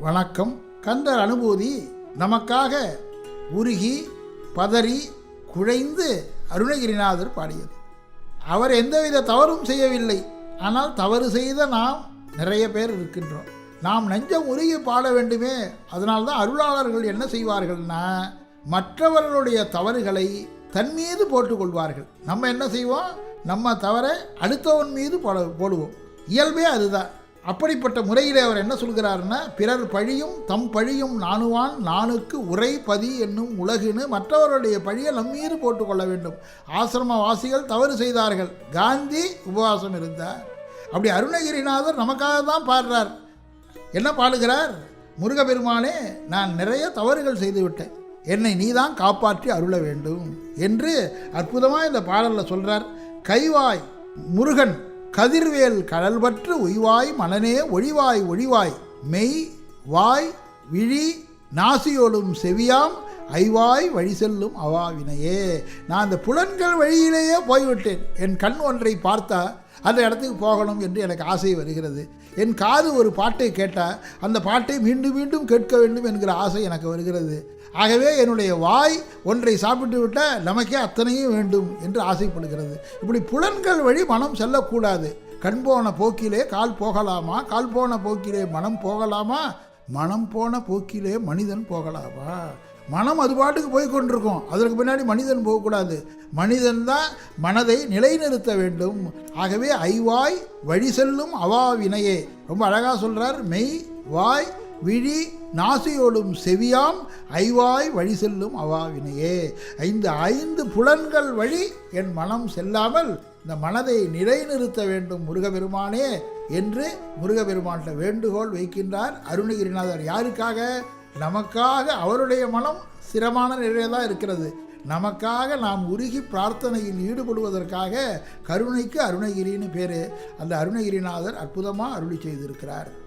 வணக்கம். கந்தர் அனுபூதி நமக்காக உருகி பதறி குழைந்து அருணகிரிநாதர் பாடியது. அவர் எந்தவித தவறும் செய்யவில்லை. ஆனால் தவறு செய்த நாம் நிறைய பேர் இருக்கின்றோம். நாம் நெஞ்சம் உருகி பாட வேண்டுமே. அதனால்தான் அருளாளர்கள் என்ன செய்வார்கள்னா மற்றவர்களுடைய தவறுகளை தன் மீது போட்டுக்கொள்வார்கள். நம்ம என்ன செய்வோம்? நம்ம தவறை அடுத்தவன் மீது போட போடுவோம். இயல்பே அதுதான். அப்படிப்பட்ட முறையிலே அவர் என்ன சொல்கிறாருன்னா பிறர் பழியும் தம் பழியும் நாணுவான் நானுக்கு உரை பதி என்னும் உலகுன்னு மற்றவருடைய பழியை நம்மீது போட்டுக்கொள்ள வேண்டும். ஆசிரமவாசிகள் தவறு செய்தார்கள். காந்தி உபவாசம் இருந்தார். அப்படி அருணகிரிநாதர் நமக்காக தான் பாடுறார். என்ன பாடுகிறார்? முருகபெருமானே நான் நிறைய தவறுகள் செய்துவிட்டேன் என்னை நீதான் காப்பாற்றி அருள வேண்டும். என்று அற்புதமாக இந்த பாடலில் சொல்கிறார் கைவாய் முருகன் கதிர்வேல் கடல்பற்று உய்வாய் மனனே ஒழிவாய் ஒழிவாய். மெய் வாய் விழி நாசியோடும் செவியாம் ஐவாய் வழி செல்லும் அவாவினையே. நான் அந்த புலன்கள் வழியிலேயே போய்விட்டேன். என் கண் ஒன்றை பார்த்தா அந்த இடத்துக்கு போகணும் என்று எனக்கு ஆசை வருகிறது. என் காது ஒரு பாட்டை கேட்டால் அந்த பாட்டை மீண்டும் மீண்டும் கேட்க வேண்டும் என்கிற ஆசை எனக்கு வருகிறது. ஆகவே என்னுடைய வாய் ஒன்றை சாப்பிட்டு விட்டால் நமக்கே அத்தனையும் வேண்டும் என்று ஆசைப்படுகிறது. இப்படி புலன்கள் வழி மனம் செல்லக்கூடாது. கண் போன போக்கிலே கால் போகலாமா? கால் போன போக்கிலே மனம் போகலாமா? மனம் போன போக்கிலே மனிதன் போகலாமா? மனம் அது பாட்டுக்கு போய் கொண்டிருக்கும். அதற்கு பின்னாடி மனிதன் போகக்கூடாது. மனிதன் தான் மனதை நிலைநிறுத்த வேண்டும். ஆகவே ஐவாய் வழி செல்லும் அவா வினையே ரொம்ப அழகாக சொல்கிறார் மெய் வாய் விழி நாசியோடும் செவியாம் ஐவாய் வழி செல்லும் அவாவினையே ஐந்து ஐந்து புலன்கள் வழி என் மனம் செல்லாமல் இந்த மனதை நிலைநிறுத்த வேண்டும் முருகபெருமானே என்று முருகபெருமான்கிட்ட வேண்டுகோள் வைக்கின்றார் அருணகிரிநாதர். யாருக்காக? நமக்காக அவருடைய மனம் ஸ்திரமான நிலையில் தான் இருக்கிறது. நமக்காக நாம் உருகி பிரார்த்தனையில் ஈடுபடுவதற்காக கருணைக்கு அருணகிரின்னு பேர். அந்த அருணகிரிநாதர் அற்புதமாக அருளி செய்திருக்கிறார்.